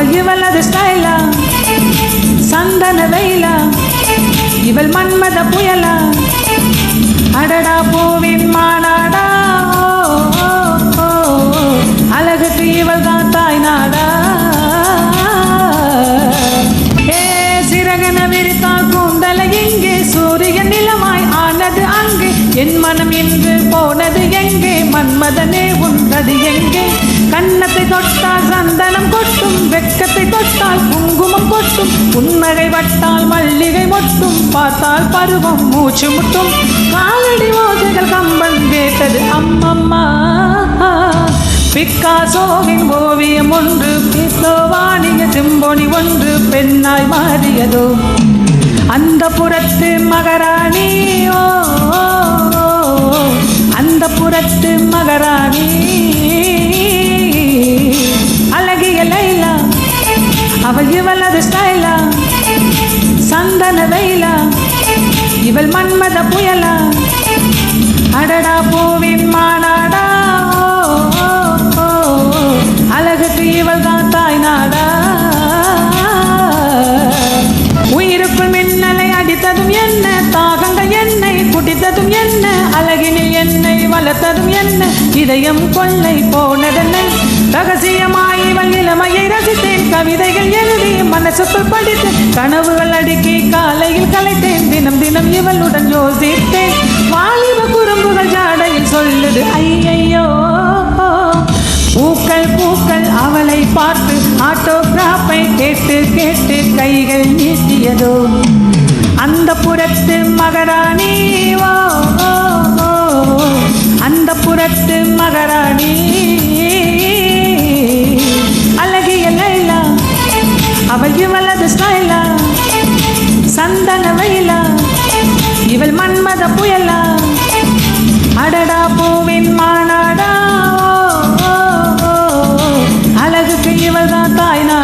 அவள் இவளது ஸ்டைலா சந்தன வெயிலா இவள் மன்மத புயலா. அடடா பூவின் மாநாடா அழகுக்கு இவள் தான் தாய் நாடா. ஏ சிறகன விரித்தால் கூந்தல எங்கே சூரியன் நிலமாய் ஆனது அங்கே. என் மனம் இன்று போனது எங்கே மன்மதனே உன்றது எங்கே? வண்ணத்தை தொட்டால் சந்தனம் கொட்டும் வெக்கத்தை தொட்டால் குங்குமம் கொட்டும் புன்னகை வட்டால் மல்லிகை மொட்டும் பார்த்தால் பருவம் மூச்சு முட்டும். காலடி ஓசைகள் கம்பன் கேட்டது அம்மம்மா. பிக்காசோவின் ஓவியம் ஒன்று பித்தோவானிய சிம்பொனி ஒன்று பெண்ணாய் மாறியதோ. அந்த புறத்து மகராணி ஓ, அந்த புறத்து மகராணி. அவள் இவளது ஸ்டைலா சந்தன வெயிலா? இவள் மன்மத புயலா? அடடா பூவின் மாநாடா அழகுக்கு இவள் தான் தாய் நாடா? உயிருக்குள் மின்னலை அடித்ததும் என்ன? தாகங்கள் என்னை குடித்ததும் என்ன? அழகின் என்னை வளர்த்ததும் என்ன? இதயம் கொள்ளை போனதென்ன? ரகசியமாய் இவள் இளமையை ரசித்தேன். கவிதைகள் எழுதி மனசுக்குள் படித்தேன். கனவுகள் அடுக்கி காலையில் கலைத்தேன். தினம் தினம் இவளுடன் யோசித்தேன். வாலிப குறும்புகள் ஜாடையில் சொல்லுது ஐயையோ. பூக்கள் பூக்கள் அவளை பார்த்து ஆட்டோகிராஃபை கேட்டு கேட்டு கைகள் நீட்டியதோ? அந்த புறத்து மகராணி ஓ, அழகிய லைலா அவள் இவளது ஸ்டைலா சந்தன வயலா இவள் மன்மத புயலா. அடடா பூவின் மாநாடா அழகுக்கு இவள் தான் தாய்னா.